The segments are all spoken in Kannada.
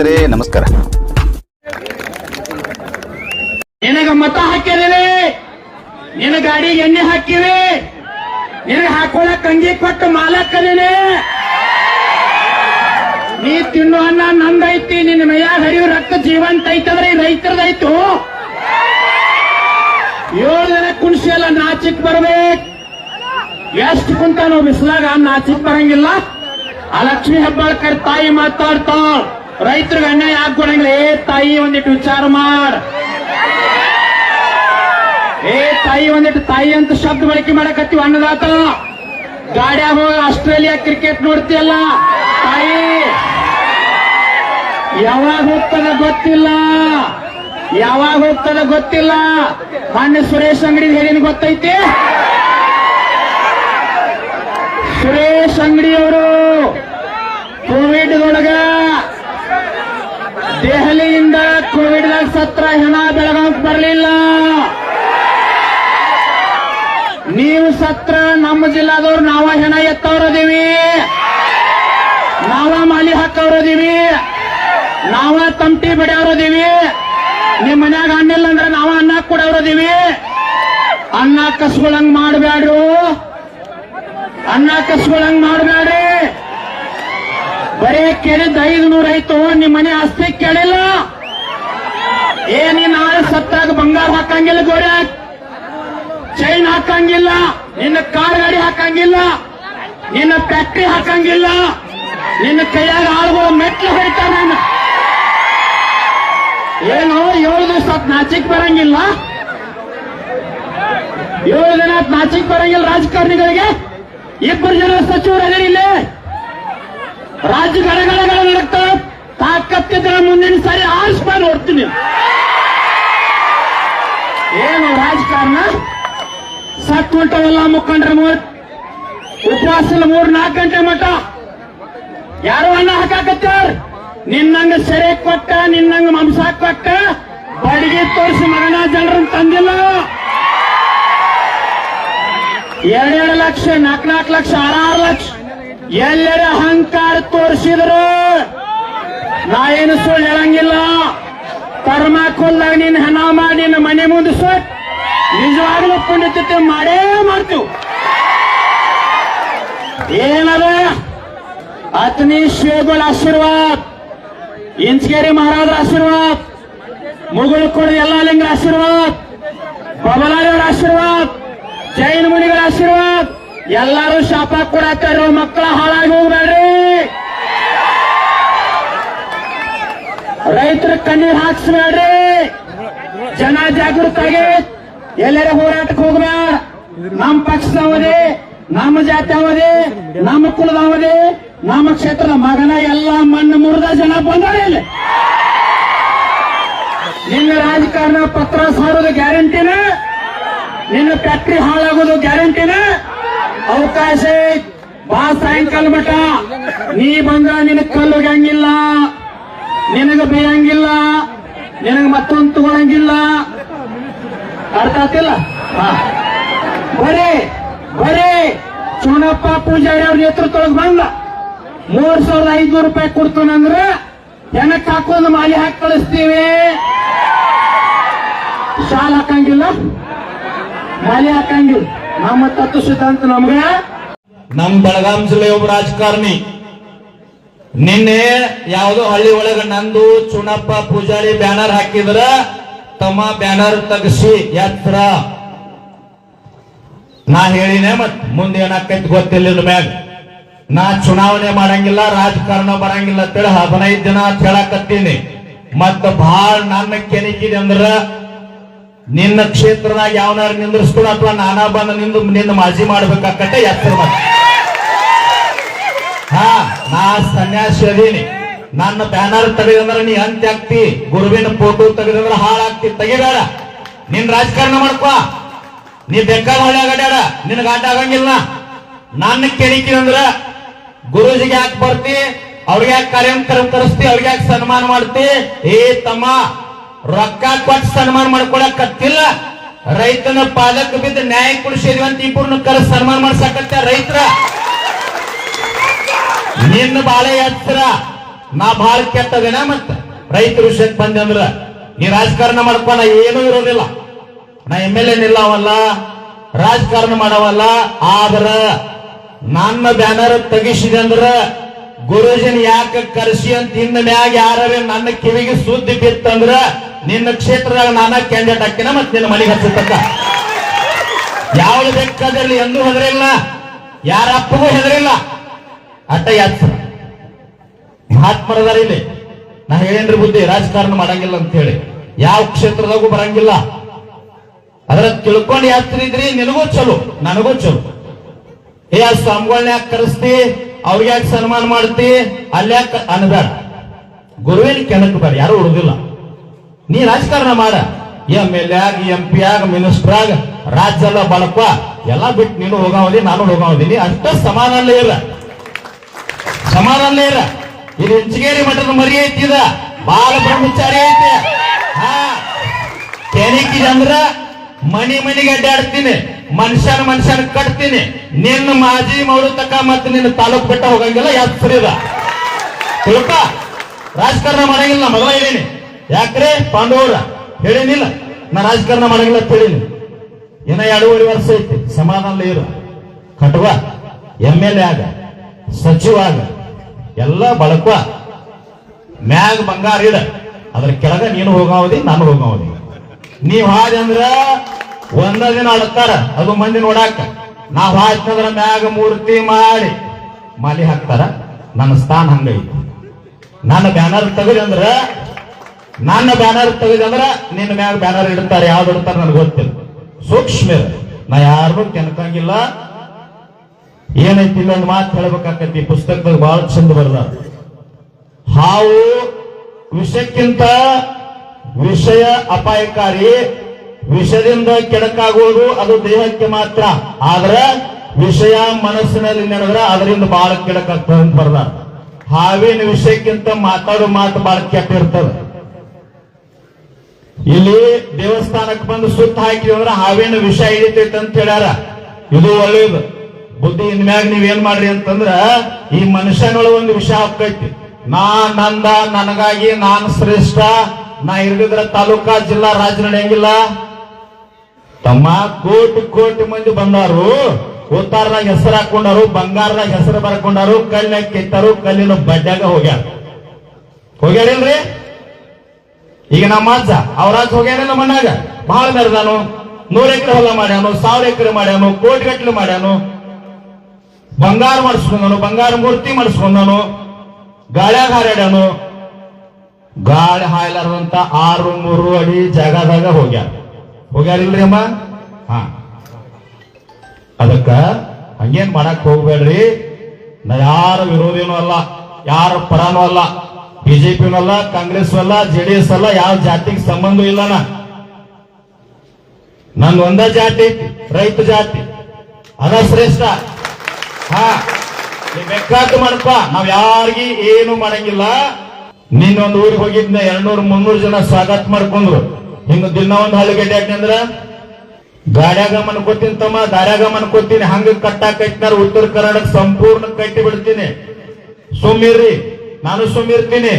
ಸ್ನೇಹಿತರೆ, ನಮಸ್ಕಾರ. ನಿನಗ ಮತ ಹಾಕಿದಿರಿ ನಿನ್ನ ಗಾಡಿಗೆ ಎಣ್ಣೆ ಹಾಕಿವಿ ನಿನಗೆ ಹಾಕೊಳಕ್ ಅಂಗಿ ಕೊಟ್ಟು ಮಾಲಕ್ಕದಿನಿ ನೀ ತಿನ್ನು ಅನ್ನ ನಂದೈತಿ ನಿನ್ನ ಮೈಯಾಗ ಹರಿಯೋ ರಕ್ತ ಜೀವಂತ ಐತಂದ್ರೆ ಈ ರೈತರದೈತು ಏಳು ದಿನ ಕುಣಿಸಿ ಎಲ್ಲ ನಾಚಿಕ್ ಬರ್ಬೇಕು. ಎಷ್ಟು ನಾವು ಬಿಸಿಲಾಗ ನಾಚಿಕ್ ಬರಂಗಿಲ್ಲ. ಆ ಲಕ್ಷ್ಮಿ ಹೆಬ್ಬಾಳ್ಕರ್ ತಾಯಿ ಮಾತಾಡ್ತಾಳ. ರೈತರಿಗೆ ಅನ್ಯಾಯ ಆಗ್ಕೊಡಂಗಿಲ್ಲ. ಏ ತಾಯಿ, ಒಂದಿಟ್ಟು ವಿಚಾರ ಮಾಡ. ಏ ತಾಯಿ, ಒಂದಿಟ್ಟು ತಾಯಿ ಅಂತ ಶಬ್ದ ಬಳಕೆ ಮಾಡಕತ್ತೀವಿ ಅನ್ನದಾತ. ಗಾಡ್ಯಾಗ ಹೋಗ ಆಸ್ಟ್ರೇಲಿಯಾ ಕ್ರಿಕೆಟ್ ನೋಡ್ತೀಯಲ್ಲ? ತಾಯಿ, ಯಾವಾಗ ಹೋಗ್ತದ ಗೊತ್ತಿಲ್ಲ. ಯಾವಾಗ ಹೋಗ್ತದ ಗೊತ್ತಿಲ್ಲ. ಮೊನ್ನೆ ಸುರೇಶ್ ಅಂಗಡಿ ಹೇಳಿನ ಗೊತ್ತೈತಿ? ಸುರೇಶ್ ಅಂಗಡಿಯವರು ಕೋವಿಡ್ ಒಳಗ ದೆಹಲಿಯಿಂದ ಕೋವಿಡ್ ಸತ್ರ ಹೆಣ ಬೆಳಗಾವ್ ಬರಲಿಲ್ಲ. ನೀವು ಸತ್ರ ನಮ್ಮ ಜಿಲ್ಲಾದವ್ರು ನಾವ ಹೆಣ ಎತ್ತವ್ರದೀವಿ. ನಾವ ಮಾಲಿ ಹಾಕವ್ರದೀವಿ. ನಾವ ತಂಟಿ ಬಡಿಯವ್ರದೀವಿ. ನಿಮ್ ಮನ್ಯಾಗ ಹಣ್ಣಿಲ್ಲ ಅಂದ್ರೆ ನಾವ ಅನ್ನ ಕೊಡವ್ರದೀವಿ ಅನ್ನ ಕಸ್ಕೊಳಂಗ್ ಮಾಡಬ್ಯಾಡ್ರು. ಅನ್ನ ಕಸ್ಕೊಳಂಗ್ ಮಾಡಬೇಡ್ರಿ ಬರೇ ಕೇಳಿದ್ ಐದು ನೂರ ಆಯ್ತು, ನಿಮ್ ಮನೆ ಆಸ್ತಿ ಕೇಳಿಲ್ಲ? ಏ ನಾಳೆ ಸತ್ತಾಗ ಬಂಗಾರ ಹಾಕಂಗಿಲ್ಲ ಗೋರೆ. ಚೈನ್ ಹಾಕಂಗಿಲ್ಲ, ನಿನ್ನ ಕಾರ್ ಗಾಡಿ ಹಾಕಂಗಿಲ್ಲ, ನಿನ್ನ ಫ್ಯಾಕ್ಟ್ರಿ ಹಾಕಂಗಿಲ್ಲ, ನಿನ್ನ ಕೈಯಾಗ ಆಳುಗಳು ಮೆಟ್ಲು ಹೊಡಿತಾರ ಏನು, ಏಳು ದಿವಸ ನಾಚಿಕ್ ಬರಂಗಿಲ್ಲ? ಏಳು ದಿನ ನಾಚಿಕ್ ಬರಂಗಿಲ್ಲ ರಾಜಕಾರಣಿಗಳಿಗೆ? ಇಬ್ಬರು ಜನ ಸಚಿವರು ಅದೇ ಇಲ್ಲಿ. ರಾಜ್ಯ ಗಡಗಡಗಳ ನಡಕ್ತಾವ ತಾಕತ್ತಿದ್ರೆ ಮುಂದಿನ ಸಾರಿ ಆರಿಸ್ಬಾ ನೋಡ್ತೀನಿ ಏನು ರಾಜಕಾರಣ? ಸತ್ ಉಂಟವಲ್ಲ ಮುಖಂಡ್ರ ಮೂರ್ ಉಪವಾಸ ಮೂರ್ ನಾಲ್ಕು ಗಂಟೆ ಮಠ. ಯಾರು ಅನ್ನ ಹಾಕಾಕತ್ತಾರ? ನಿನ್ನಂಗ ಸೆರೆ ಕೊಟ್ಟ, ನಿನ್ನಂಗ ಮಾಂಸ ಕೊಟ್ಟ, ಬಡಿಗೆ ತೋರಿಸಿ ಮಗನ ಜನರನ್ನ ತಂದಿಲ್ಲ. ಎರಡೆರಡು ಲಕ್ಷ, ನಾಲ್ಕು ನಾಲ್ಕು ಲಕ್ಷ, ಆರಾರು ಲಕ್ಷ. ಎಲ್ಲರ ಅಹಂಕಾರ ತೋರಿಸಿದ್ರು. ನಾ ಏನು ಸುಳ್ಳು ಹೇಳಂಗಿಲ್ಲ. ಕರ್ಮಾಕೊಲ್ಲಾಗ ನೀನ್ ಹಣ ಮಾಡಿ ನಿನ್ನ ಮನೆ ಮುಂದೆ ಸುಟ್ ನಿಜವಾಗ್ಲೂ ಪುಣ್ಯತೆ ಮಾಡೇ ಮಾಡ್ತೀವಿ ಏನದ? ಅತ್ನಿ ಶಿವಗಳ ಆಶೀರ್ವಾದ ಇಂಚಗೇರಿ ಮಹಾರಾಜರ ಆಶೀರ್ವಾದ, ಮುಗುಳು ಕೊಡ ಎಲ್ಲ ಲಿಂಗರ ಆಶೀರ್ವಾದ ಬಬಲಾರಿಯವರ ಆಶೀರ್ವಾದ, ಜೈನ ಮುನಿಗಳ ಆಶೀರ್ವಾದ ಎಲ್ಲರೂ ಶಾಪ ಕೊಡತ್ತಾರ, ಮಕ್ಕಳ ಹಾಳಾಗಿ ಹೋಗ್ಬೇಡ್ರಿ. ರೈತರ ಕಣ್ಣೀರ್ ಹಾಕ್ಸ್ಬೇಡ್ರಿ. ಜನ ಜಾಗೃತ ಆಗಿ ಎಲ್ಲರ ಹೋರಾಟಕ್ಕೆ ಹೋಗ್ಬೇಡ. ನಮ್ಮ ಪಕ್ಷದವರೇ ನಮ್ಮ ಜಾತಿ ಅವದೇ ನಮ್ಮ ಕುಲದವರೇ ನಮ್ಮ ಕ್ಷೇತ್ರದ ಮಗನ ಎಲ್ಲ ಮಣ್ಣು ಮುರಿದ ಜನ ಬಂದಾರೆ ಇಲ್ಲಿ. ನಿನ್ನ ರಾಜಕಾರಣ ಪತ್ರ ಸಾರೋದು ಗ್ಯಾರಂಟಿನ? ನಿನ್ನ ಫ್ಯಾಕ್ಟ್ರಿ ಹಾಳಾಗೋದು ಗ್ಯಾರಂಟಿನ? ಅವಕಾಶ. ಬಾ ಸಾಯಂಕಾಲ ಮಠ. ನೀ ಬಂದ ನಿನಗ್ ಕಲ್ಲು ಹಂಗಿಲ್ಲ ನಿನಗ ಬೇಯಂಗಿಲ್ಲ ನಿನಗ ಮತ್ತೊಂದು ತಗೊಳಂಗಿಲ್ಲ. ಅರ್ಥ ಆತಿಲ್ಲ? ಬರೇ, ಬರೀ. ಚುನಪ್ಪ ಪೂಜಾರಿ ಅವ್ರ ನೇತೃತ್ವದೊಳಗೆ ಬಂದ ಮೂರ್ ಸಾವಿರದ ಐದ್ನೂರು ರೂಪಾಯಿ ಕೊಡ್ತಾನಂದ್ರ ಹೆಣಕ್ ಹಾಕೊಂಡು ಮಾಲಿ ಹಾಕಿ ಕಳಿಸ್ತೀವಿ. ಶಾಲ್ ಹಾಕಂಗಿಲ್ಲ? ಮಾಲಿ ಹಾಕಂಗಿಲ್ಲ. ನಮ್ಮ ತತ್ವ ಸಿದ್ಧಾಂತ ನಮ್ಗೆ? ನಮ್ ಬೆಳಗಾಂ ಜಿಲ್ಲೆ ಒಬ್ಬ ರಾಜಕಾರಣಿ. ನಿನ್ನೆ ಯಾವುದೋ ಹಳ್ಳಿ ಒಳಗ ನಂದು ಚುನಪ್ಪ ಪೂಜಾರಿ ಬ್ಯಾನರ್ ಹಾಕಿದ್ರ, ತಮ್ಮ ಬ್ಯಾನರ್ ತಗಸಿ ಎತ್ತರ. ನಾ ಹೇಳಿನೇ ಮತ್ ಮುಂದೆ ಏನಾಕೈತಿ ಗೊತ್ತಿಲ್ಲ ಮ್ಯಾಗ. ನಾ ಚುನಾವಣೆ ಮಾಡಂಗಿಲ್ಲ, ರಾಜಕಾರಣ ಬರಂಗಿಲ್ಲ ಅಂತೇಳಿ ಹದಿನೈದು ದಿನ ಅಂತ ಹೇಳಕತ್ತೀನಿ. ಮತ್ತ ಬಹಳ ನನ್ನ ಕೆಣಕಿದೆ ಅಂದ್ರ ನಿನ್ನ ಕ್ಷೇತ್ರದಾಗ ಯಾವನಾರು ನಿಂದ್ರಿಸ್ಕೊಳ ಅಥವಾ ನಾನಾ ಬಂದ ನಿಂದು ನಿನ್ನ ಮಾಜಿ ಮಾಡ್ಬೇಕಾಗತ್ತೆ ಎತ್ತರ ಹಾ, ನಾ ಸನ್ಯಾಸಿ ಅದೀನಿ. ನನ್ನ ಬ್ಯಾನರ್ ತೆಗೆದಂದ್ರೆ ನೀ ಅಂತ್ಯ ಆಗ್ತಿ. ಗುರುವಿನ ಫೋಟೋ ತೆಗೆದಂದ್ರೆ ಹಾಳಾಗ್ತಿ ತೆಗಿಬೇಡ. ನಿನ್ ರಾಜಕಾರಣ ಮಾಡ್ಕೋ. ನೀ ಬೇಕಾದ ಹೊಳೆ ಅಡ್ಯಾಡ ನಿನಗ ಆಟ ಆಗಂಗಿಲ್ಲ. ನನ್ನ ಕೇಳಿಕಿ ಅಂದ್ರ ಗುರುಜಿಗೆ ಯಾಕೆ ಬರ್ತಿ? ಅವ್ರಿಗೆ ಯಾಕೆ ಕಾರ್ಯಕ್ರಮ ಕರೆಸ್ತಿ ಅವ್ರಿಗೆ ಯಾಕೆ ಸನ್ಮಾನ ಮಾಡ್ತಿ? ಏ ತಮ್ಮ ರೊಕ್ಕ ಕೊಟ್ಟು ಸನ್ಮಾನ ಮಾಡ್ಕೊಳಕತ್ತಿಲ್ಲ. ರೈತನ ಪಾಲಕ್ ಬಿದ್ದು ನ್ಯಾಯ ಕುಡಿಸಿದ್ವಿ ಅಂತ ಇಬ್ಬರನ್ನ ಕರೆಸ್ ಸನ್ಮಾನ ಮಾಡ್ಸಕತ್ತ ರೈತರ. ನಿನ್ನ ಬಾಳೆ ಹತ್ತಿರ ನಾ ಬಹಳ ಕೆಟ್ಟದೇನ ಮತ್ತ? ರೈತರ ವಿಷಯಕ್ಕೆ ಬಂದೆ ಅಂದ್ರ, ನೀ ರಾಜಕಾರಣ ಮಾಡ್ಕೊಂಡ ಏನೂ ಇರೋದಿಲ್ಲ. ನಾ ಎಂ ಎಲ್ ಎ ರಾಜಕಾರಣ ಮಾಡವಲ್ಲ, ಆದ್ರ ನನ್ನ ಬ್ಯಾನರ್ ತೆಗಿಸಿದೆ ಅಂದ್ರ, ಗುರುಜನ್ ಯಾಕೆ ಕರೆಸಿ ಅಂತ ಇನ್ನ ಮ್ಯಾಗ ಯಾರೇ ನನ್ನ ಕಿವಿಗೆ ಸುದ್ದಿ ಬಿತ್ತಂದ್ರ ನಿನ್ನ ಕ್ಷೇತ್ರದಾಗ ನಾನ ಕ್ಯಾಂಡಿಡೇಟ್ ಹಾಕಿನ ಮತ್ತೆ ನಿನ್ನ ಮನೆಗೆ ಹಚ್ಚತಕ್ಕ ಯಾವ ಬೇಕಾದಲ್ಲಿ ಎಂದೂ ಹೆದರಿಲ್ಲ, ಯಾರ ಅಪ್ಪಗೂ ಹೆದರಿಲ್ಲ. ಅಟ್ಟ ಯಾತ್ಸ ಮಹಾತ್ಮರದಾರ ಇಲ್ಲಿ. ನಾ ಹೇಳೇನ್ರಿ ಬುದ್ಧಿ, ರಾಜಕಾರಣ ಮಾಡಂಗಿಲ್ಲ ಅಂತ ಹೇಳಿ. ಯಾವ ಕ್ಷೇತ್ರದಾಗೂ ಬರಂಗಿಲ್ಲ. ಅದ್ರ ತಿಳ್ಕೊಂಡು ಯಾತ್ರಿದ್ರಿ ನಿನಗೂ ಚಲೋ, ನನಗೂ ಚಲೋ. ಏ, ಆ ಸ್ವಾಮಿಗಳನ್ನ ಯಾಕೆ ಕರೆಸ್ತಿ? ಅವ್ರಿಗೆ ಯಾಕೆ ಸನ್ಮಾನ ಮಾಡ್ತಿ? ಅಲ್ಲಿ ಯಾಕೆ ಅನ್ಬೇಡ ಗುರುವಿನ ಕೆಣಕ್ ಬೇಡ, ಯಾರು ಉಳಿದಿಲ್ಲ. ನೀ ರಾಜಕಾರಣ ಮಾಡ. ಎಂ ಎಲ್ ಆಗ, ಎಂ ಪಿ ಆಗ ಮಿನಿಸ್ಟರ್ ಆಗ ರಾಜ್ಯ ಎಲ್ಲ ಎಲ್ಲ ಬಿಟ್ಟು ನೀನು ಹೋಗಾವಲಿ ನಾನು ಹೋಗಾವದಿನಿ ಅಷ್ಟ ಸಮಾನಲ್ಲೇ ಇಲ್ಲ ಸಮಾನಲ್ಲೇ ಇಲ್ಲ ಇದು ಇಂಚಗೇರಿ ಮಠದ ಮರಿ ಐತಿ ಇದ. ಬಾಲ ಬ್ರಹ್ಮಚಾರಿ ಐತಿ. ಹಾ. ಕೆಣಿಕಿದೆ ಅಂದ್ರ ಮನಿ ಮನಿಗೆ ಅಡ್ಡಾಡ್ತೀನಿ. ಮನುಷ್ಯನ ಮನುಷ್ಯನ ಕಟ್ತೀನಿ. ನಿನ್ನ ಮಾಜಿ ಮೌರತಕ ತಕ ಮತ್ತೆ ನಿನ್ನ ತಾಲೂಕ್ ಬೆಟ್ಟ ಹೋಗಂಗಿಲ್ಲ ಯಾಕೆ ಸರಿದ ತಿಳ್ಕ. ರಾಜಕಾರಣ ಮಾಡಂಗಿಲ್ಲ, ನಾ ಮೊದಲ ಹೇಳೀನಿ. ಯಾಕ್ರೆ ಪಾಂಡವರ ಹೇಳಿನಿಲ್ಲ? ನಾ ರಾಜಕಾರಣ ಮಾಡಂಗಿಲ್ಲ ಹೇಳೀನಿ. ಇನ್ನ ಎರಡೂವರೆ ವರ್ಷ ಐತಿ ಸಮಾಧಾನ ಇರು. ಕಟುವ, ಎಂ ಎಲ್ ಎ ಆಗ, ಸಚಿವ ಆಗ, ಎಲ್ಲ ಬಳಕುವ. ಮ್ಯಾಗ ಬಂಗಾರ ಇಡ, ಅದ್ರ ಕೆಳಗ ನೀನು ಹೋಗಾವದಿ, ನಾನು ಹೋಗಾವದಿ. ನೀವ್ ಹಾಜ್ ಅಂದ್ರ ಒಂದ ದಿನ ಅಳತಾರ ಅದು ಮಂದಿ ನೋಡಾಕ. ನಾವ್ ಹಾಜ್ನಂದ್ರ ಮ್ಯಾಗ ಮೂರ್ತಿ ಮಾಡಿ ಮಾಲಿ ಹಾಕ್ತಾರ. ನನ್ನ ಸ್ಥಾನ ಹಂಗೈತಿ. ನನ್ನ ಬ್ಯಾನರ್ ತೆಗದಿ ಅಂದ್ರ ನನ್ನ ಬ್ಯಾನರ್ ತೆಗೆದಂದ್ರ ನಿನ್ನ ಮ್ಯಾಗ ಬ್ಯಾನರ್ ಇಡ್ತಾರೆ, ಯಾವ್ದು ಇಡ್ತಾರೆ ನನಗೆ ಗೊತ್ತಿಲ್ಲ. ಸೂಕ್ಷ್ಮ. ನಾ ಯಾರನ್ನೂ ಕೆಣಕಂಗಿಲ್ಲ. ಏನೈತಿ ಇಲ್ಲೊಂದು ಮಾತು ಹೇಳ್ಬೇಕಾಕತಿ ಪುಸ್ತಕದಲ್ಲಿ ಬಹಳ ಚಂದ ಬರ್ದ ಹಾವು ವಿಷಕ್ಕಿಂತ ವಿಷಯ ಅಪಾಯಕಾರಿ, ವಿಷದಿಂದ ಕೆಡಕಾಗುವುದು ಅದು ದೇಹಕ್ಕೆ ಮಾತ್ರ. ಆದ್ರೆ ವಿಷಯ ಮನಸ್ಸಿನಲ್ಲಿ ನಡೆದ್ರೆ ಅದರಿಂದ ಬಹಳ ಕೆಡಕಾಗ್ತದೆ ಅಂತ ಬರ್ದ ಹಾವಿನ ವಿಷಯಕ್ಕಿಂತ ಮಾತಾಡೋ ಮಾತು ಬಹಳ ಕೆಟ್ಟ ಇರ್ತದೆ. ಇಲ್ಲಿ ದೇವಸ್ಥಾನಕ್ಕೆ ಬಂದು ಸುತ್ತ ಹಾಕಿವಿ ಅಂದ್ರೆ ಹಾವಿನ ವಿಷ ಹಿಡಿತೈತೆ ಅಂತ ಹೇಳ್ಯಾರ. ಇದು ಒಳ್ಳೇದು. ಬುದ್ಧಿ ಇನ್ಮ್ಯಾಗ ನೀವೇನ್ ಮಾಡ್ರಿ ಅಂತಂದ್ರ ಈ ಮನುಷ್ಯನೊಳಗೆ ಒಂದು ವಿಷ ಹಾಕೈತಿ ನಾ ನಂದ ನನಗಾಗಿ ನಾನು ಶ್ರೇಷ್ಠ, ನಾ ಇರ್ಗಿದ್ರ ತಾಲೂಕಾ ಜಿಲ್ಲಾ ರಾಜ್ಯ ನಡೆಯಂಗಿಲ್ಲ. ತಮ್ಮ ಕೋಟಿ ಕೋಟಿ ಮಂದಿ ಬಂದಾರು ಉತ್ತಾರದಾಗ ಹೆಸರು ಹಾಕೊಂಡಾರು ಬಂಗಾರದಾಗ ಹೆಸರು ಬರ್ಕೊಂಡಾರು ಕಲ್ಲಿನಾಗ ಕೆತ್ತಾರು ಕಲ್ಲಿನ ಬಡ್ಡ್ಯಾಗ ಹೋಗ್ಯಾರ. ಹೋಗ್ಯಾರಿಲ್ರಿ ಈಗ ನಮ್ಮ ಅಜ್ಜ ಅವ್ರಾಜ್ ಹೋಗ್ಯಾನಲ್ಲ ಮಣ್ಣಾಗ? ಬಹಳ ಮೆರೆದಾನು ನೂರ ಎಕರೆ ಹೊಲ ಮಾಡ್ಯಾನು, ಸಾವಿರ ಎಕರೆ ಮಾಡ್ಯಾನು, ಕೋಟಿ ಗಟ್ಟಲೆ ಮಾಡ್ಯಾನು. ಬಂಗಾರ ಮಾಡಿಸ್ಕೊಂಡನು, ಬಂಗಾರ ಮೂರ್ತಿ ಮಾಡಿಸ್ಕೊಂಡನು, ಗಾಳ್ಯಾಗ ಹಾರಾಡ್ಯಾನು. ಗಾಳಿ ಹಾಯ್ಲಾರ್ದಂತ ಆರು ಮೂರು ಅಡಿ ಜಾಗದಾಗ ಹೋಗ್ಯಾರ. ಹೋಗ್ಯಾರಿಲ್ರಿ ಅಮ್ಮ? ಹಾ. ಅದಕ್ಕ ಹಂಗೇನ್ ಮಾಡಕ್ ಹೋಗ್ಬೇಡ್ರಿ. ನಾ ಯಾರ ವಿರೋಧಿನೂ ಅಲ್ಲ, ಯಾರ ಪರನೂ ಅಲ್ಲ. ಬಿಜೆಪಿನೂ ಅಲ್ಲ ಕಾಂಗ್ರೆಸ್ ಅಲ್ಲ ಜೆಡಿಎಸ್ ಅಲ್ಲ ಯಾವ ಜಾತಿಗೆ ಸಂಬಂಧ ಇಲ್ಲ ನನ್ ಒಂದ ಜಾತಿ, ರೈತ ಜಾತಿ. ಅದ ಶ್ರೇಷ್ಠ. ಹಾ ಬೇಕಾದ್ದು ಮಾಡಪ್ಪ ನಾವ್ ಯಾರಿಗೆ ಏನು ಮಾಡಂಗಿಲ್ಲ. ನಿನ್ನೊಂದು ಊರಿಗೆ ಹೋಗಿದ್ನ, ಎರಡ್ನೂರ್ ಮುನ್ನೂರು ಜನ ಸ್ವಾಗತ ಮಾಡ್ಕೊಂಡ್ರು. ಹಿಂಗ ದಿನ ಒಂದು ಹಳ್ಳಿಗಡ್ಡೆ ಯಾಕಂದ್ರ ಗಾಡ್ಯಾಗ ಮನ್ಕೋತೀನಿ ತಮ್ಮ ದಾರ್ಯಾಗ ಮನ್ಕೋತೀನಿ ಹಂಗ ಕಟ್ಟಾಕೈತಿನಾರ ಉತ್ತರ ಕರ್ನಾಟಕ ಸಂಪೂರ್ಣ ಕಟ್ಟಿ ಬಿಡ್ತೀನಿ. ಸುಮ್ಮಿರ್ರಿ ನಾನು ಸುಮ್ಮಿರ್ತೀನಿ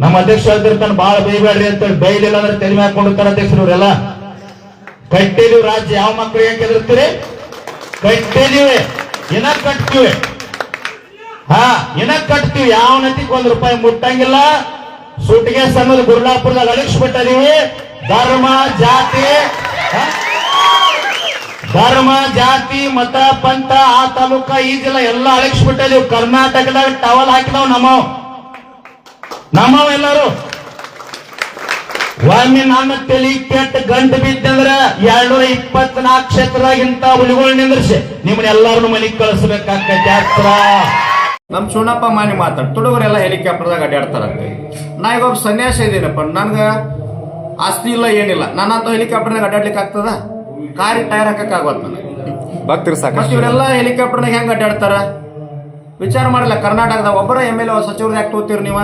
ನಮ್ಮ ಅಧ್ಯಕ್ಷ ಹೇಳ್ತಿರ್ತಾನೆ ಬಹಳ ಬೈಬೇಡ್ರಿ ಅಂತ ಬೈಲಿಲ್ಲ ಅಂದ್ರೆ ತೆಲಿಮೆ ಹಾಕೊಂಡಿರ್ತಾರೆ ಅಧ್ಯಕ್ಷರು ಇವರೆಲ್ಲ ಕಟ್ಟಿದೀವಿ ರಾಜ್ಯ, ಯಾವ ಮಕ್ಳು ಹೆಂಗ್ ಕೆದರ್ತೀರಿ ಕಟ್ಟಿದೀವಿ ಏನ ಕಟ್ತೀವಿ. ಹಾ ಏನ ಕಟ್ತೀವಿ. ಯಾವ ನತಿಗೆ ಒಂದ್ ರೂಪಾಯಿ ಮುಟ್ಟಂಗಿಲ್ಲ. ಸುಟ್ಟಿಗೆ ಅನ್ನೋದು ಗುರುಡಾಪುರದಾಗ ಅಳಿಸ್ಬಿಟ್ಟಿದೀವಿ. ಧರ್ಮ, ಜಾತಿ? ಧರ್ಮ, ಜಾತಿ, ಮತ, ಪಂಥ, ಆ ತಾಲೂಕ, ಈ ಜಿಲ್ಲಾ ಎಲ್ಲ ಅಳಿಸ್ಬಿಟ್ಟಿದೀವಿ ಕರ್ನಾಟಕದಾಗ ಟವಲ್ ಹಾಕಿದವ್ ನಮ್ಮವ್. ನಮ್ಮವ್ ಎಲ್ಲರೂ. ಒಮ್ಮೆ ನಾನು ತಲಿ ಕೆಟ್ಟ ಗಂಟು ಬಿದ್ದಂದ್ರ ಎರಡ್ನೂರ ಇಪ್ಪತ್ನಾಲ್ಕು ಕ್ಷೇತ್ರದಾಗಿಂತ ಹುಲಿಗಳು ನಿಂದ್ರಿಸಿ. ನಿಮ್ಮನ್ನ ಎಲ್ಲಾರನ್ನು ಮನೆಗೆ ಕಳಿಸ್ಬೇಕಾಗ್ತೈತೆ. ಯಾತ್ರ ನಮ್ ಸುಣ್ಣಪ್ಪ ಮಾನಿ ಮಾತಾಡ್. ತುಡುಗರೆಲ್ಲ ಹೆಲಿಕಾಪ್ಟರ್ದಾಗ ಅಡ್ಡಾಡ್ತಾರಂತೆ ನಾ ಈಗ ಸನ್ಯಾಸ ಇದ್ದೀನಪ್ಪ ನನ್ಗ ಆಸ್ತಿ ಇಲ್ಲ, ಏನಿಲ್ಲ. ನನ್ನಂತ ಹೆಲಿಕಾಪ್ಟರ್ನಾಗ ಅಡ್ಡಾಡ್ಲಿಕ್ಕೆ ಆಗ್ತದ ಕಾರಿ ಟೈರ್ ಹಾಕಕ್ ಆಗೋತ್ ನನಗೆ. ಭಕ್ತರು ಸಾಕಷ್ಟು ಇವರೆಲ್ಲ ಹೆಲಿಕಾಪ್ಟರ್ನಾಗ ಹೆಂಗೆ ಅಡ್ಡಾಡ್ತಾರ? ವಿಚಾರ ಮಾಡಲ್ಲ ಕರ್ನಾಟಕದ ಒಬ್ಬರ ಎಂ ಎಲ್ ಸಚಿವರು ಯಾಕೆ ತೋತೀರಿ ನೀವು.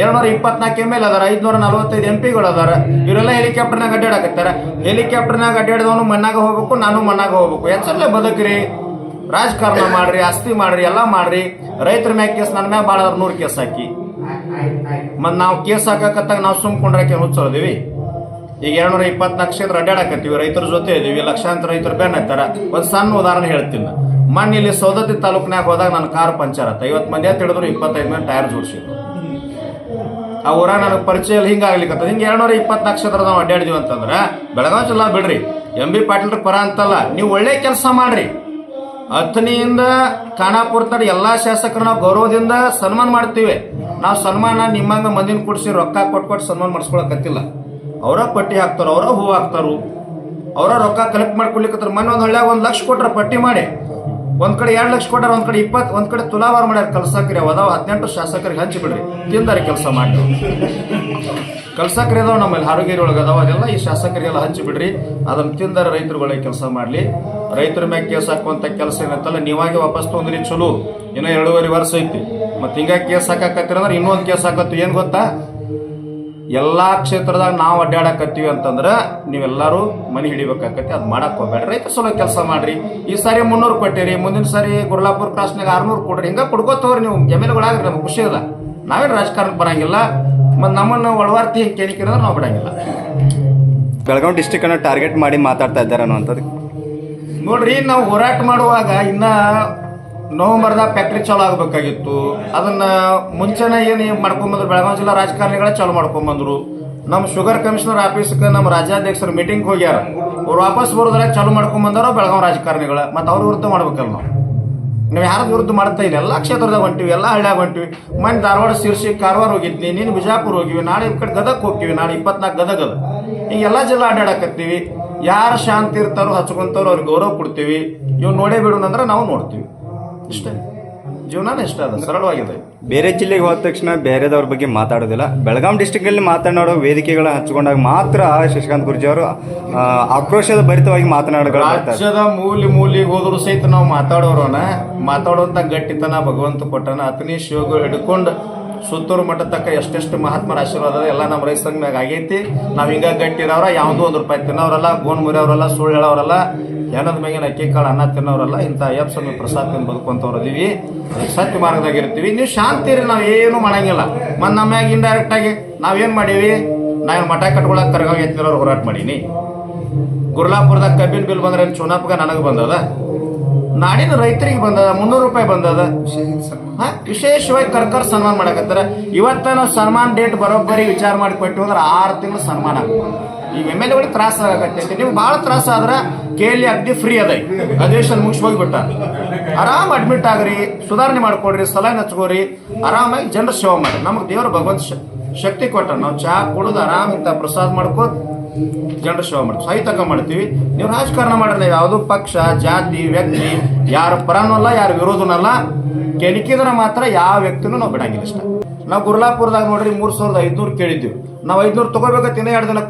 ಎರಡ್ನೂರ ಇಪ್ಪತ್ನಾಲ್ಕು ಎಂ ಎಲ್ ಅದಾರ ಐದ್ನೂರ ನಲ್ವತ್ತೈದು ಎಂ ಪಿಗಳು ಅದಾರ. ಇವರೆಲ್ಲ ಹೆಲಿಕಾಪ್ಟರ್ನಾಗ ಅಡ್ಡಾಡಕತ್ತಾರ. ಹೆಲಿಕಾಪ್ಟರ್ನಾಗ ಅಡ್ಡಾಡಿದವನು ಮಣ್ಣಾಗ ಹೋಗ್ಬೇಕು ನಾನು ಮಣ್ಣಾಗ ಹೋಗ್ಬೇಕು. ಎಚ್ಚರಲ್ಲೇ ಬದುಕ್ರಿ. ರಾಜಕಾರಣ ಮಾಡ್ರಿ ಆಸ್ತಿ ಮಾಡ್ರಿ ಎಲ್ಲ ಮಾಡ್ರಿ. ರೈತರ ಮ್ಯಾಗ ಕೇಸ್ ನನ್ನ ಮ್ಯಾಗ ಭಾಳ ನೂರು ಕೇಸ್ ಹಾಕಿ. ಮತ್ತು ನಾವು ಕೇಸ್ ಹಾಕಕತ್ತಾಗ ನಾವು ಸುಮ್ಕೊಂಡ್ರೆ ಹುಚ್ಚೋದೀವಿ ಈಗ ಎರಡ್ನೂರ ಇಪ್ಪತ್ನಾಲ್ಕು ಕ್ಷೇತ್ರ ಅಡ್ಡಾಡಕತ್ತೀವಿ ರೈತರ ಜೊತೆ ಇದೀವಿ, ಲಕ್ಷಾಂತರ ರೈತರು ಬೆನ್ನ ಹತ್ತಾರ. ಒಂದು ಸಣ್ಣ ಉದಾಹರಣೆ ಹೇಳ್ತೀನಿ. ಮಣ್ಣಿಲ್ಲಿ ಇಲ್ಲಿ ಸೌದತ್ತಿ ತಾಲೂಕ್ನಾಗ ಹೋದಾಗ ನನ್ನ ಕಾರ್ ಪಂಚರ್ ಆತ. ಐವತ್ತು ಮಂದಿ ಅಂತ ಹೇಳಿದ್ರು ಇಪ್ಪತ್ತೈದು ಮಂದಿ ಟೈರ್ ಜೋಡಿಸಿದ್ರು. ಆ ಊರ ನನಗೆ ಪರಿಚಯ ಹಿಂಗೆ ಆಗ್ಲಿಕ್ಕತ್ತದ ಹಿಂಗೆ ಎರಡ್ನೂರ ಇಪ್ಪತ್ನಾಲ್ಕು ಕ್ಷೇತ್ರ ನಾವು ಅಡ್ಡಾಡಿದೀವಿ ಅಂತಂದ್ರೆ, ಬೆಳಗಾವಿ ಜಿಲ್ಲಾ ಬಿಡ್ರಿ, ಎಂ ಬಿ ಪಾಟೀಲ್ ಪರ ಅಂತಲ್ಲ, ನೀವು ಒಳ್ಳೆ ಕೆಲಸ ಮಾಡ್ರಿ. ಹತ್ತನಿಯಿಂದ ಖಾನಾಪುರ ತಡ ಎಲ್ಲಾ ಶಾಸಕರು ನಾವು ಗೌರವದಿಂದ ಸನ್ಮಾನ ಮಾಡ್ತೀವಿ. ನಾವು ಸನ್ಮಾನ ನಿಮ್ಮಂಗ ಮಂದಿನ ಕೊಡ್ಸಿ ರೊಕ್ಕ ಕೊಟ್ಟು ಕೊಟ್ಟು ಸನ್ಮಾನ ಮಾಡಿಸ್ಕೊಳಕತ್ತಿಲ್ಲ. ಅವರ ಪಟ್ಟಿ ಹಾಕ್ತಾರ, ಅವರ ಹೂ ಹಾಕ್ತಾರು, ಅವರ ರೊಕ್ಕ ಕಲೆಕ್ಟ್ ಮಾಡ್ಕೊಳ್ಲಿಕ್ಕೆ ಮೊನ್ನೆ ಒಂದು ಹಳ್ಳಿಯಾಗ ಒಂದು ಲಕ್ಷ ಕೊಟ್ರ ಪಟ್ಟಿ ಮಾಡಿ. ಒಂದ್ ಕಡೆ ಎರಡು ಲಕ್ಷ ಕೊಟ್ಟಾರ, ಒಂದ್ ಕಡೆ ಇಪ್ಪತ್ತು, ಒಂದ್ ಕಡೆ ತುಲಾವಾರ ಮಾಡ್ಯಾರ ಕಲ್ಸಾಕ್ರಿ ಅದಾವ, ಹದಿನೆಂಟು ಶಾಸಕರಿಗೆ ಹಂಚಿ ಬಿಡ್ರಿ, ತಿಂದಾರಿ ಕೆಲಸ ಮಾಡಿ. ಕಲ್ಸಾಕ್ರಿ ಅದಾವ, ನಮ್ಮಲ್ಲಿ ಹಾರುಗೇರಿ ಅದಾವ, ಅದೆಲ್ಲ ಈ ಶಾಸಕರಿಗೆಲ್ಲ ಹಂಚಿ ಬಿಡ್ರಿ. ಅದನ್ನ ತಿಂದಾರ ರೈತರುಗಳಿಗೆ ಕೆಲಸ ಮಾಡ್ಲಿ. ರೈತರ ಮ್ಯಾಗ ಕೇಸ್ ಹಾಕುವಂತ ಕೆಲಸ ಏನಂತಲ್ಲ, ನೀವಾಗೆ ವಾಪಸ್ ತೊಂದ್ರಿ ಚಲೋ. ಇನ್ನೂ ಎರಡೂವರೆ ವರ್ಷ ಐತಿ. ಮತ್ತೆ ಹಿಂಗಾಗಿ ಕೇಸ್ ಹಾಕಕತ್ತಿರ ಅಂದ್ರೆ ಇನ್ನೊಂದು ಕೇಸ್ ಹಾಕತ್ತು, ಏನು ಗೊತ್ತಾ? ಎಲ್ಲಾ ಕ್ಷೇತ್ರದಾಗ ನಾವು ಅಡ್ಡಾಡಕತ್ತೀವಿ ಅಂತಂದ್ರ ನೀವೆಲ್ಲರೂ ಮನೆ ಹಿಡಿಬೇಕಾಕತಿ ಅದ್ ಮಾಡಕ್ ಹೋಗ್ಬೇಡ್ರಿ. ರೈತ ಸಲ ಕೆಲಸ ಮಾಡ್ರಿ. ಈ ಸಾರಿ ಮುನ್ನೂರು ಕೊಟ್ಟಿರಿ ಮುಂದಿನ ಸಾರಿ ಗುರ್ಲಾಪುರ ಕ್ರಾಸ್ನಾಗ ಆರ್ನೂರು ಕೊಡ್ರಿ. ಹಿಂಗ ಕೊಡ್ಕೋತವ್ರಿ ನೀವು ಜಮೀನುಗಳಾಗ್ರಿ ನಮ್ಗೆ ಖುಷಿ ಅದ ನಾವೇನು ರಾಜಕಾರಣಕ್ಕೆ ಬರಂಗಿಲ್ಲ. ಮತ್ತು ನಮ್ಮನ್ನು ಒಳವಾರ್ತಿ ಹಿಂಗೆ ಕೇಳಿಕಿದ್ರೆ ನಾವು ಬಿಡಂಗಿಲ್ಲ. ಬೆಳಗಾವಿ ಡಿಸ್ಟಿಕ್ ಅನ್ನು ಟಾರ್ಗೆಟ್ ಮಾಡಿ ಮಾತಾಡ್ತಾ ಇದ್ದಾರೆ ಅನ್ನುವಂಥದ್ದು. ನೋಡ್ರಿ ನಾವು ಹೋರಾಟ ಮಾಡುವಾಗ ಇನ್ನ ನವೆಂಬರ್ದಾಗ ಫ್ಯಾಕ್ಟ್ರಿ ಚಾಲು ಆಗಬೇಕಾಗಿತ್ತು. ಅದನ್ನ ಮುಂಚೆನೆ ಏನು ಮಾಡ್ಕೊಂಬಂದ್ರು ಬೆಳಗಾವಿ ಜಿಲ್ಲಾ ರಾಜಕಾರಣಿಗಳೇ ಚಾಲು ಮಾಡ್ಕೊಂಬಂದರು ನಮ್ಮ ಶುಗರ್ ಕಮಿಷನರ್ ಆಫೀಸ್ಗೆ ನಮ್ಮ ರಾಜ್ಯಾಧ್ಯಕ್ಷರು ಮೀಟಿಂಗ್ ಹೋಗ್ಯಾರ. ಅವ್ರು ವಾಪಸ್ ಬರೋದ್ರಾಗ ಚಾಲು ಮಾಡ್ಕೊಂಬಂದಾರ ಬೆಳಗಾವಿ ರಾಜಕಾರಣಿಗಳ. ಮತ್ತು ಅವ್ರ ವಿರುದ್ಧ ಮಾಡ್ಬೇಕಲ್ಲ ನಾವು. ನಾವು ಯಾರ ವಿರುದ್ಧ ಮಾಡ್ತಾ ಇಲ್ಲ ಎಲ್ಲ ಕ್ಷೇತ್ರದಾಗ ಹೊಂಟಿವಿ, ಎಲ್ಲ ಹಳ್ಳಿಯಾಗ ಹೊಂಟಿವಿ. ಮನೆ ಧಾರವಾಡ, ಶಿರ್ಸಿ, ಕಾರವಾರ ಹೋಗಿದ್ವಿ ನೀನು ಬಿಜಾಪುರ ಹೋಗಿವಿ, ನಾಳೆ ಈ ಕಡೆ ಗದಗ್ ಹೋಗ್ತೀವಿ, ನಾಳೆ ಇಪ್ಪತ್ನಾಲ್ಕು ಗದಗ ಈಗ ಎಲ್ಲ ಜಿಲ್ಲಾ ಅಡ್ಡಾಡಕತ್ತೀವಿ ಯಾರು ಶಾಂತಿ ಇರ್ತಾರೋ ಹಚ್ಕೊಂತಾರೋ ಅವ್ರಿಗೆ ಗೌರವ ಕೊಡ್ತೀವಿ. ಇವ್ ನೋಡೇ ಬಿಡೋಣ ಅಂದ್ರೆ ನಾವು ನೋಡ್ತೀವಿ. ಇಷ್ಟೇ. ಜೀವನಾನೇ ಇಷ್ಟ ಅದ ಸರಳವಾಗಿದೆ. ಬೇರೆ ಜಿಲ್ಲೆಗೆ ಹೋದ ತಕ್ಷಣ ಬೇರೆದವ್ರ ಬಗ್ಗೆ ಮಾತಾಡೋದಿಲ್ಲ. ಬೆಳಗಾಂ ಡಿಸ್ಟಿಕ್ನಲ್ಲಿ ಮಾತನಾಡೋ ವೇದಿಕೆಗಳ ಹಂಚಿಕೊಂಡಾಗ ಮಾತ್ರ ಶಶಿಕಾಂತ್ ಗುರುಜಿ ಅವರು ಆಕ್ರೋಶದ ಭರಿತವಾಗಿ ಬರ್ತಾರೆ. ರಾಜ್ಯದ ಮೂಲಿ ಮೂಲಿಗೆ ಹೋದ್ರು ಸಹಿತ ನಾವು ಮಾತಾಡೋರೋಣ ಮಾತಾಡುವಂತ ಗಟ್ಟಿತನ ಭಗವಂತ ಕೊಟ್ಟನ ಅತನೇ ಶಿವಗಳು ಹಿಡ್ಕೊಂಡು ಸುತ್ತೂರು ಮಠ ತಕ್ಕ ಎಷ್ಟೆಷ್ಟು ಮಹಾತ್ಮರ ಆಶೀರ್ವಾದ ಎಲ್ಲ ನಮ್ಮ ರೈತ ಮ್ಯಾಗ ಆಗೈತಿ. ನಾವು ಹಿಂಗ ಗಟ್ಟಿರವ್ರ ಯಾವುದೋ ಒಂದು ರೂಪಾಯಿ ತಿನ್ನೋರಲ್ಲ ಗೋನ್ ಮುರಿಯವ್ರಲ್ಲ, ಸುಳ್ಳು ಹೇಳೋರಲ್ಲ ಏನದ ಮ್ಯಾಗಿನ ಅಕ್ಕಿ, ಕಾಳು, ಅನ್ನ ತಿನ್ನೋರಲ್ಲ ಇಂಥ ಅಯ್ಯಪ್ಪ ಸ್ವಾಮಿ ಪ್ರಸಾದ ತಿಂದು ಬದುಕುವಂಥವ್ರು ಅದೀವಿ ಸತ್ಯ ಮಾರ್ಗದಾಗ ಇರ್ತೀವಿ ನೀವು ಶಾಂತಿ ಇರಿ, ನಾವು ಏನು ಮಾಡಂಗಿಲ್ಲ. ಮತ್ತು ನಮ್ಮ ಮ್ಯಾಗ ಇಂಡೈರೆಕ್ಟಾಗಿ ನಾವೇನ್ ಮಾಡೀವಿ? ನಾನು ಮಠ ಕಟ್ಕೊಳಕ್ ಕರಗಾವ್ ಎತ್ತಿರೋರು ಹೋರಾಟ ಮಾಡೀನಿ. ಗುರ್ಲಾಪುರದಾಗ ಕಬ್ಬಿನ ಬಿಲ್ ಬಂದ್ರೆ ಚುನಾಪ್ಗ ನನಗೆ ಬಂದದ? ನಾಡಿನ ರೈತರಿಗೆ ಬಂದದ, ಮುನ್ನೂರು ರೂಪಾಯಿ ಬಂದದ. ವಿಶೇಷವಾಗಿ ಕರ್ಕರ್ ಸನ್ಮಾನ ಮಾಡಕತ್ತಾರ. ಇವತ್ತ ನಾವು ಸನ್ಮಾನ ಡೇಟ್ ಬರೋಬ್ಬರಿ ವಿಚಾರ ಮಾಡಿ ಕೊಟ್ಟು ಅಂದ್ರೆ ಆರು ತಿಂಗಳು ಸನ್ಮಾನ. ಈಗ ಎಂ ಎಲ್ ಎಗಳಿಗೆ ತ್ರಾಸ ಆಗತ್ತೈತಿ ನೀವು ಭಾಳ ತ್ರಾಸ ಆದ್ರೆ ಕೇಳಿ ಅಗ್ದಿ ಫ್ರೀ ಅದ ಅಧಿವೇಶನ ಮುಗಿಸಿ ಹೋಗಿಬಿಟ್ಟ ಆರಾಮ್ ಅಡ್ಮಿಟ್ ಆಗ್ರಿ, ಸುಧಾರಣೆ ಮಾಡ್ಕೊಡ್ರಿ ಸಲಹೆ ಹಚ್ಕೋರಿ ಆರಾಮಾಗಿ ಜನರ ಸೇವೆ ಮಾಡಿ. ನಮಗೆ ದೇವರ ಭಗವಂತ ಶಕ್ತಿ ಕೊಟ್ಟ. ನಾವು ಚಹಾ ಕುಡಿದು ಆರಾಮ್ ಇಂಥ ಪ್ರಸಾದ ಮಾಡ್ಕೋತ ಜನರ ಸೇವೆ ಮಾಡ್ತೀವಿ. ಸಾಹಿತ್ಯಕ ಮಾಡ್ತೀವಿ. ನೀವು ರಾಜಕಾರಣ ಮಾಡ್ರಿ ಯಾವುದು ಪಕ್ಷ, ಜಾತಿ, ವ್ಯಕ್ತಿ, ಯಾರ ಅಲ್ಲ ಯಾರ ವಿರೋಧನಲ್ಲ, ಕೆಣಕಿದ್ರೆ ಮಾತ್ರ ಯಾವ ವ್ಯಕ್ತಿನೂ ನಾವು ಬಿಡಂಗಿಲ್ಲ ಇಷ್ಟ ನಾವು ಗುರ್ಲಾಪುರದಾಗ ನೋಡ್ರಿ ಮೂರು ಸಾವಿರದ ಐದುನೂರು ಕೇಳಿದ್ವಿ. ನಾವು ಐದುನೂರು ತಗೋಬೇಕಂತ ಇನ್ನೂ ಎರಡು ದಿನ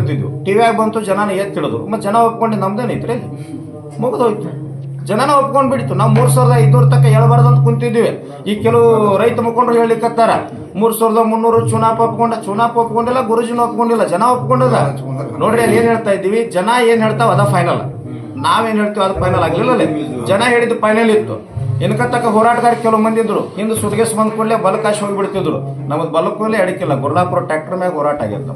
ಅಂತಿದ್ವಿ. ಟಿವಿಯಾಗ ಬಂತು ಜನನ ಎತ್ತಿ ಮತ್ತು ಮತ್ತೆ ಜನ ಒಪ್ಕೊಂಡು ನಮ್ದೇನೈತ್ರಿ ಮುಗಿದೋಯ್ತು. ಜನನ ಒಪ್ಕೊಂಡ್ ಬಿಡ್ತು ನಾವು ಮೂರ್ ಸಾವಿರದ ಐದ್ನೂರ ತಕ್ಕ ಹೇಳಬಾರ್ದು ಅಂತ ಕುಂತಿದ್ವಿ ಈಗ ಕೆಲವು ರೈತ ಮುಖಂಡರು ಹೇಳಿಕತ್ತಾರ ಮೂರ್ ಸಾವಿರದ ಮುನ್ನೂರು ಚುನಾಪ ಒಪ್ಕೊಂಡ, ಚುನಾಪ ಒಪ್ಕೊಂಡಿಲ್ಲ, ಗುರುಜಿನ ಒಪ್ಕೊಂಡಿಲ್ಲ, ಜನ ಒಪ್ಕೊಂಡದ ನೋಡ್ರಿ ಅಲ್ಲಿ ಏನ್ ಹೇಳ್ತಾ ಇದ್ದೀವಿ? ಜನ ಏನ್ ಹೇಳ್ತಾವ ಅದ ಫೈನಲ್ ನಾವೇನ್ ಹೇಳ್ತೀವಿ ಅದು ಫೈನಲ್ ಆಗ್ಲಿಲ್ಲ. ಜನ ಹೇಳಿದ್ದು ಫೈನಲ್ ಇತ್ತು. ಇನ್ಕ ತಕ್ಕ ಹೋರಾಟಗಾರ ಕೆಲವು ಮಂದಿ ಇದ್ರು. ಹಿಂದೆ ಸುಟ್ಗೇಸ್ ಬಂದ ಕೂಡಲೇ ಬಲಕಾಶಿ ಹೋಗಿಬಿಡ್ತಿದ್ರು. ನಮ್ದು ಬಲಕ್ಕೂಲೆ ಅಡಿಕಿಲ್ಲ ಗುರ್ಲಾಪುರ ಟ್ರ್ಯಾಕ್ಟರ್ ಮ್ಯಾಗ ಹೋರಾಟ ಆಗಿತ್ತು.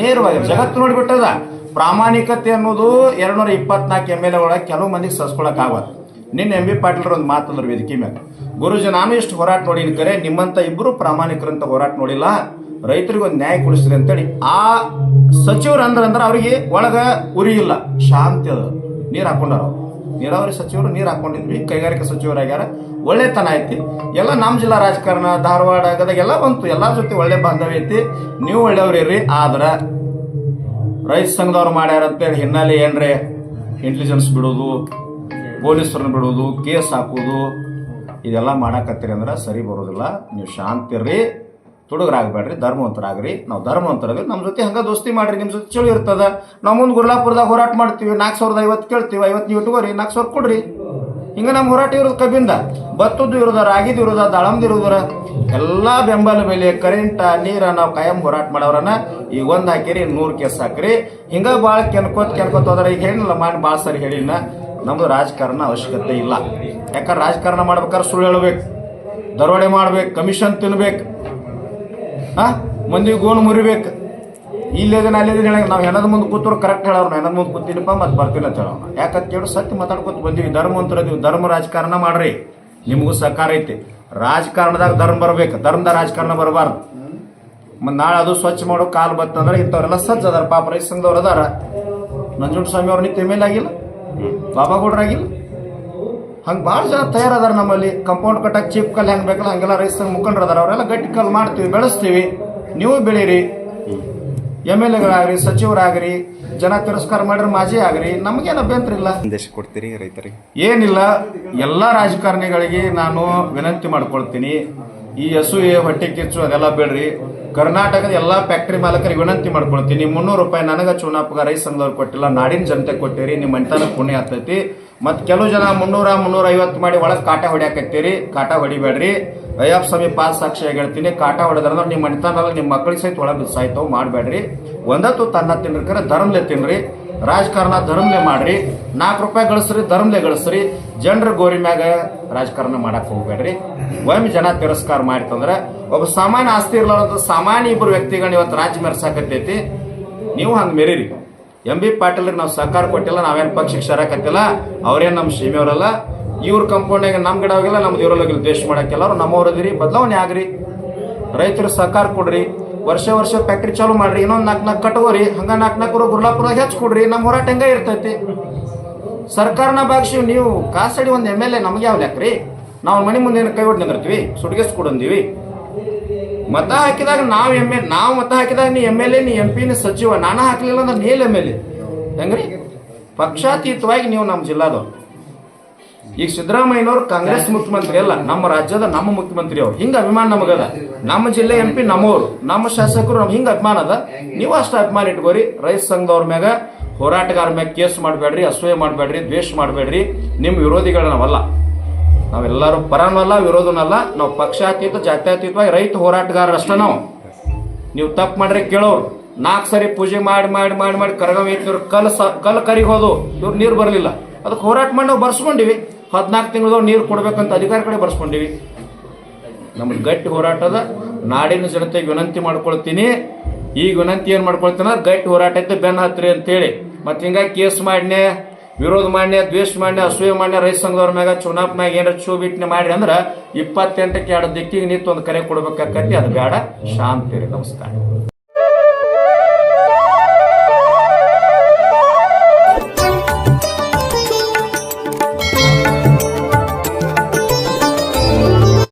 ನೇರವಾಗಿ ಜಗತ್ತು ನೋಡಿಬಿಟ್ಟದ. ಪ್ರಾಮಾಣಿಕತೆ ಅನ್ನೋದು ಎರಡ್ನೂರ ಇಪ್ಪತ್ನಾಲ್ಕು ಎಂ ಎಲ್ ಎ ಒಳಗೆ ಕೆಲವು ಮಂದಿಗೆ ಸಸ್ಕೊಳಕ್ ಆಗಲ್ಲ ನಿನ್ನ ಎಂ ಬಿ ಪಾಟೀಲ್ ಒಂದು ಮಾತಂದ್ರು ವೇದಿಕೆ ಮೇಲೆ ಗುರುಜಿ, ನಾನು ಇಷ್ಟು ಹೋರಾಟ ನೋಡಿನ ಕರೆ, ನಿಮ್ಮಂತ ಇಬ್ಬರು ಪ್ರಾಮಾಣಿಕರಂತ ಹೋರಾಟ ನೋಡಿಲ್ಲ. ರೈತರಿಗೆ ಒಂದು ನ್ಯಾಯ ಕೊಡಿಸ್ರಿ ಅಂತೇಳಿ. ಆ ಸಚಿವರು ಅಂದ್ರೆ ಅವ್ರಿಗೆ ಒಳಗ ಉರಿ ಇಲ್ಲ, ಶಾಂತಿ ಅದ. ನೀರು ಹಾಕೊಂಡಾರ. ನೀರಾವರಿ ಸಚಿವರು, ನೀರು ಹಾಕೊಂಡಿದ್ವಿ. ಕೈಗಾರಿಕಾ ಸಚಿವರಾಗ್ಯಾರ ಒಳ್ಳೆತನ ಐತಿ. ಎಲ್ಲ ನಮ್ಮ ಜಿಲ್ಲಾ ರಾಜಕಾರಣ, ಧಾರವಾಡ, ಗದಗ ಎಲ್ಲ ಬಂತು. ಎಲ್ಲರ ಜೊತೆ ಒಳ್ಳೆ ಬಾಂಧವ್ಯ ಐತಿ. ನೀವು ಒಳ್ಳೆಯವ್ರು ಆದ್ರ ರೈತ ಸಂಘದವ್ರು ಮಾಡ್ಯಾರ ಅಂತೇಳಿ ಹಿನ್ನೆಲೆ ಏನ್ರೆ? ಇಂಟೆಲಿಜೆನ್ಸ್ ಬಿಡೋದು, ಪೊಲೀಸರನ್ನ ಬಿಡೋದು, ಕೇಸ್ ಹಾಕೋದು, ಇದೆಲ್ಲ ಮಾಡಕತ್ತೀರಿ ಅಂದ್ರೆ ಸರಿ ಬರೋದಿಲ್ಲ. ನೀವು ಶಾಂತಿರ್ರಿ, ತುಡುಗರಾಗಬೇಡ್ರಿ, ಧರ್ಮವಂತರಾಗ್ರಿ. ನಾವು ಧರ್ಮವಂತರಾಗ್ರಿ ನಮ್ಮ ಜೊತೆ ಹಂಗೆ ದೋಸ್ತಿ ಮಾಡ್ರಿ ನಿಮ್ಮ ಜೊತೆ ಚಳಿ ಇರ್ತದ. ನಾವು ಮುಂದೆ ಗುರ್ಲಾಪುರದಾಗ ಹೋರಾಟ ಮಾಡ್ತೀವಿ, ನಾಲ್ಕು ಸಾವಿರದ ಐವತ್ತು ಕೇಳ್ತೀವಿ, ಐವತ್ತು ನೀವು ಇಟ್ಕೋರಿ, ನಾಲ್ಕು ಸಾವಿರ ಕೊಡ್ರಿ. ಹಿಂಗ ನಮ್ಮ ಹೋರಾಟ ಇರೋದು ಕಬ್ಬಿಂದ. ಭತ್ತದ್ದು ಇರೋದ ರಾಗಿದ್ದು ಇರೋದ, ದಾಳಂದು ಇರೋದ್ರ ಎಲ್ಲಾ ಬೆಂಬಲ ಬೆಲೆ ಕರೆಂಟ ನೀರ ನಾವು ಕಾಯಂ ಹೋರಾಟ ಮಾಡೋರನ್ನ ಈಗ ಒಂದು ಹಾಕಿರಿ, ನೂರು ಕೇಸ್ ಹಾಕ್ರಿ. ಹಿಂಗೆ ಭಾಳ ಕೆನ್ಕೋತ್ ಕೆನ್ಕೋತ್ ಹೋದ್ರ. ಈಗ ಹೇಳಿಲ್ಲ ಮಾಡಿ ಭಾಳ ಸರಿ ಹೇಳಿನ. ನಮ್ದು ರಾಜಕಾರಣ ಅವಶ್ಯಕತೆ ಇಲ್ಲ. ಯಾಕಂದ್ರೆ ರಾಜಕಾರಣ ಮಾಡ್ಬೇಕಾದ್ರೆ ಸುಳ್ಳು ಹೇಳ್ಬೇಕು. ದರೋಡೆ ಮಾಡ್ಬೇಕು, ಕಮಿಷನ್ ತಿನ್ಬೇಕು. ಹಾ ಮಂದಿಗೆ ಗೋಣು ಮುರಿಬೇಕು. ಇಲ್ಲಿದನ ಅಲ್ಲಿದನ ಹೇಳಿ ನಾವು ಹೆಣದ ಮುಂದೆ ಕೂತರು ಕರೆಕ್ಟ್ ಹೇಳೋರು ಹೆಣದ ಮುಂದೆ ಕೂತೀನಪ್ಪ ಮತ್ತೆ ಬರ್ತೀನಿ ಅಂತ ಹೇಳೋಣ ಯಾಕಂತ ಕೇಳು ಸತ್ಯ ಮಾತಾಡ್ಕೊತ ಬಂದೀವಿ. ಧರ್ಮವಂತರ ಇದೀವಿ ಧರ್ಮ ರಾಜಕಾರಣ ಮಾಡ್ರಿ. ನಿಮಗೂ ಸಹಕಾರ ಐತಿ. ರಾಜಕಾರಣದಾಗ ಧರ್ಮ ಬರ್ಬೇಕು. ಧರ್ಮದ ರಾಜಕಾರಣ ಬರಬಾರ್ದು. ಮತ್ತು ನಾಳೆ ಅದು ಸ್ವಚ್ಛ ಮಾಡೋ ಕಾಲು ಬತ್ತಂದ್ರೆ ಇಂಥವ್ರೆಲ್ಲ ಸಜ್ಜ ಅದಾರ. ಪಾಪ ರೈತ ಸಂಘದವ್ರು ಅದಾರ. ನಂಜುಂಡ ಸ್ವಾಮಿ ಅವ್ರ ನಿತ್ಯ ಮೇಲೆ ಆಗಿಲ್ಲ. ಬಾಬಾಗೌಡ್ರಾಗಿಲ್ಲ ಹಂಗೆ ಭಾಳ ಜನ ತಯಾರದಾರ ನಮ್ಮಲ್ಲಿ. ಕಂಪೌಂಡ್ ಕಟ್ಟಕ್ಕೆ ಚೀಪ್ ಕಲ್ಲು ಹೆಂಗೆ ಬೇಕಲ್ಲ ಹಂಗೆಲ್ಲ ರೈತ ಸಂಘ ಮುಖಂಡ್ರದಾರ ಅವರೆಲ್ಲ ಗಟ್ಟಿ ಕಲ್ಲು ಮಾಡ್ತೀವಿ, ಬೆಳೆಸ್ತೀವಿ. ನೀವು ಬೆಳೀರಿ. ಎಂ ಎಲ್ ಎಗಳಾಗ್ರಿ ಸಚಿವರಾಗ್ರಿ ಜನ ತಿರಸ್ಕಾರ ಮಾಡ್ರಿ ಮಾಜಿ ಆಗ್ರಿ ನಮಗೇನು ಅಭ್ಯಂತರ ಇಲ್ಲ. ಸಂದೇಶ ಕೊಡ್ತೀರಿ ರೈತರಿಗೆ? ಏನಿಲ್ಲ ಎಲ್ಲ ರಾಜಕಾರಣಿಗಳಿಗೆ ನಾನು ವಿನಂತಿ ಮಾಡ್ಕೊಳ್ತೀನಿ. ಈ ಅಸೂಯೆ ಹೊಟ್ಟೆ ಕಿಚ್ಚು ಅದೆಲ್ಲ ಬೇಡ್ರಿ. ಕರ್ನಾಟಕದ ಎಲ್ಲ ಫ್ಯಾಕ್ಟ್ರಿ ಮಾಲಕರಿಗೆ ವಿನಂತಿ ಮಾಡ್ಕೊಳ್ತೀನಿ. ಮುನ್ನೂರು ರೂಪಾಯಿ ನನಗ ಚುನಾಪಕ ರೈತ ಸಂಘದವ್ರು ಕೊಟ್ಟಿಲ್ಲ. ನಾಡಿನ ಜನತೆ ಕೊಟ್ಟಿರಿ ನಿಮ್ಮ ಮಂಟನ ಪುಣ್ಯ ಆಗ್ತೈತಿ. ಮತ್ತು ಕೆಲವು ಜನ ಮುನ್ನೂರ ಮುನ್ನೂರ ಐವತ್ತು ಮಾಡಿ ಒಳಗೆ ಕಾಟ ಹೊಡ್ಯಾಕತ್ತೀರಿ. ಕಾಟ ಹೊಡಿಬೇಡ್ರಿ. ಅಯ್ಯಪ್ಪ ಸ್ವಾಮಿ ಪಾಸ್ ಸಾಕ್ಷಿ ಹೇಳ್ತೀನಿ, ಕಾಟ ಹೊಡೆದ್ರ ನಿಮ್ಮ ಮನೆತನಲ್ಲ ನಿಮ್ಮ ಮಕ್ಕಳಿಗೆ ಸಹಿತ ಒಳಗೆ ಸಾಯ್ತವು ಮಾಡಬೇಡ್ರಿ. ಒಂದತ್ತು ತನ್ನ ತಿನ್ರಿ ಧರ್ಮಲೆ ತಿನ್ರಿ. ರಾಜಕಾರಣ ಧರ್ಮಲೆ ಮಾಡ್ರಿ. ನಾಲ್ಕು ರೂಪಾಯಿ ಗಳಿಸ್ರಿ, ಧರ್ಮಲೆ ಗಳಿಸ್ರಿ. ಜನರ ಗೋರಿ ಮ್ಯಾಗ ರಾಜಕಾರಣ ಮಾಡಕ್ ಹೋಗ್ಬೇಡ್ರಿ. ಒಮ್ಮೆ ಜನ ತಿರಸ್ಕಾರ ಮಾಡಿತಂದ್ರೆ, ಒಬ್ಬ ಸಾಮಾನ್ಯ ಆಸ್ತಿ ಇರ್ಲಾರಂತ ಸಾಮಾನ್ಯ ಇಬ್ಬರು ವ್ಯಕ್ತಿಗಳನ್ನ ಇವತ್ತು ರಾಜ್ಯ ಮೆರೆಸಾಕತ್ತೈತಿ. ನೀವು ಹಂಗೆ ಮೆರೀರಿ. ಎಂ ಬಿ ಪಾಟೀಲ್ರಿಗೆ ನಾವು ಸಹಕಾರ ಕೊಟ್ಟಿಲ್ಲ, ನಾವೇನು ಪಕ್ಷಕ್ಕೆ ಸೇರಕತ್ತಿಲ್ಲ. ಅವ್ರೇನು ನಮ್ಮ ಸೀಮೆಯವರಲ್ಲ ಇವ್ರ ಕಂಪೌಂಡ್ನಾಗ ನಮ್ಮ ಗಿಡ ಹೋಗಿಲ್ಲ, ನಮ್ದು ಇವ್ರಲ್ಲಿ ದ್ವೇಷ ಎಲ್ಲರೂ ಅವ್ರು ನಮ್ಮವ್ರದಿರಿ ಬದಲಾವಣೆ ಆಗ್ರಿ. ರೈತರು ಸಹಕಾರ ಕೊಡ್ರಿ, ವರ್ಷ ವರ್ಷ ಫ್ಯಾಕ್ಟ್ರಿ ಚಾಲೂ ಮಾಡ್ರಿ, ಇನ್ನೊಂದು ನಾಲ್ಕು ನಾಲ್ಕು ಕಟ್ಕೋರಿ ಹಂಗ ನಾಲ್ಕು ನಾಲ್ಕು ಗುರ್ಲಾಪುರದಾಗ ಹೆಚ್ಚು ಕೊಡ್ರಿ ನಮ್ಮ ಹೋರಾಟ ಹೆಂಗ ಇರ್ತೈತಿ? ಸರ್ಕಾರನ ಭಾಗಿಸಿ ನೀವು ಕಾಸಡಿ ಒಂದು ಎಂ ಎಲ್ ಎ ನಮ್ಗೆ ಯಾವ ಲೆಕ್ರಿ ನಾವು ಮನೆ ಮುಂದೆ ಕೈ ಹೊಡ್ ನಿಂದಿರ್ತೀವಿ? ಸುಡ್ಗೆಸ್ ಕೊಡಂದೀವಿ. ಮತ ಹಾಕಿದಾಗ ನಾವು ಎಂ ಎಲ್ ನಾವು ಮತ ಹಾಕಿದಾಗ ನೀ ಎಂ ಎಲ್ ಎ ನೀ ಎಂ ಪಿ ನೀ ಸಚಿವ, ನಾನು ಹಾಕಲಿಲ್ಲ ಅಂದ್ರೆ ನೀಲ್ ಎಂ ಎಲ್ ಎ ಹೆಂಗ್ರಿ? ಪಕ್ಷಾತೀತವಾಗಿ ನೀವು ನಮ್ಮ ಜಿಲ್ಲಾದವ್ರು. ಈಗ ಸಿದ್ದರಾಮಯ್ಯನವ್ರು ಕಾಂಗ್ರೆಸ್ ಮುಖ್ಯಮಂತ್ರಿ ಅಲ್ಲ ನಮ್ಮ ರಾಜ್ಯದ ನಮ್ಮ ಮುಖ್ಯಮಂತ್ರಿ ಅವ್ರು. ಹಿಂಗ ಅಭಿಮಾನ ನಮಗದ ನಮ್ಮ ಜಿಲ್ಲೆ ಎಂ ಪಿ ನಮ್ಮವರು ನಮ್ಮ ಶಾಸಕರು ನಮ್ಗೆ ಹಿಂಗ ಅಭಿಮಾನ ಅದ. ನೀವು ಅಷ್ಟು ಅಭಿಮಾನ ಇಟ್ಕೋರಿ ರೈತ ಸಂಘದವ್ರ ಮ್ಯಾಗ ಹೋರಾಟಗಾರ ಮ್ಯಾಗ ಕೇಸ್ ಮಾಡಬೇಡ್ರಿ ಅಸೂಯೆ ಮಾಡಬೇಡ್ರಿ ದ್ವೇಷ ಮಾಡಬೇಡ್ರಿ ನಿಮ್ಮ ವಿರೋಧಿಗಳು ನಾವಲ್ಲ. ನಾವೆಲ್ಲರೂ ಪರನಲ್ಲ ವಿರೋಧನಲ್ಲ ನಾವು ಪಕ್ಷಾತೀತ ಜಾತ್ಯಾತೀತವಾಗಿ ರೈತ ಹೋರಾಟಗಾರರಷ್ಟೇ ನಾವು. ನೀವು ತಪ್ಪು ಮಾಡ್ರೆ ಕೇಳೋರು. ನಾಲ್ಕು ಸರಿ ಪೂಜೆ ಮಾಡಿ ಮಾಡಿ ಮಾಡಿ ಮಾಡಿ ಕರಗವ ಕಲ್ ಸ ಕಲ್ ಕರಿಗೆ ಹೋದು ಇವ್ರು ನೀರು ಬರಲಿಲ್ಲ. ಅದಕ್ಕೆ ಹೋರಾಟ ಮಾಡಿ ನಾವು ಬರ್ಸ್ಕೊಂಡಿವಿ. ಹದಿನಾಲ್ಕು ತಿಂಗಳದ ನೀರು ಕೊಡಬೇಕಂತ ಅಧಿಕಾರ ಕಡೆ ಬರ್ಸ್ಕೊಂಡಿವಿ. ನಮ್ಮ ಗಟ್ಟಿ ಹೋರಾಟದ ನಾಡಿನ ಜನತೆಗೆ ವಿನಂತಿ ಮಾಡ್ಕೊಳ್ತೀನಿ. ಈಗ ವಿನಂತಿ ಏನು ಮಾಡ್ಕೊಳ್ತೀನಿ? ಗಟ್ಟಿ ಹೋರಾಟ ಐತೆ ಬೆನ್ನ ಹತ್ರಿ ಅಂತೇಳಿ. ಮತ್ತು ಹಿಂಗಾಗಿ ಕೇಸ್ ಮಾಡ್ನೆ ವಿರೋಧ ಮಾಡ್ನೆ ದ್ವೇಷ ಮಾಡ್ನೆ ಅಸೂಯೆ ಮಾಡ್ನೆ ರೈತ ಸಂಘದವ್ರ ಮ್ಯಾಗ, ಚುನಾವ್ ಮ್ಯಾಗ ಏನಾರ ಚೂ ಬಿಟ್ನೆ ಮಾಡಿ ಅಂದ್ರೆ ಇಪ್ಪತ್ತೆಂಟಕ್ಕೆ ಎರಡು ದಿಕ್ಕಿಗೆ ನಿಂತು ಒಂದು ಕರೆ ಕೊಡ್ಬೇಕಾಕತಿ ಅದು ಬೇಡ ಶಾಂತಿ ನಮಸ್ಕಾರ.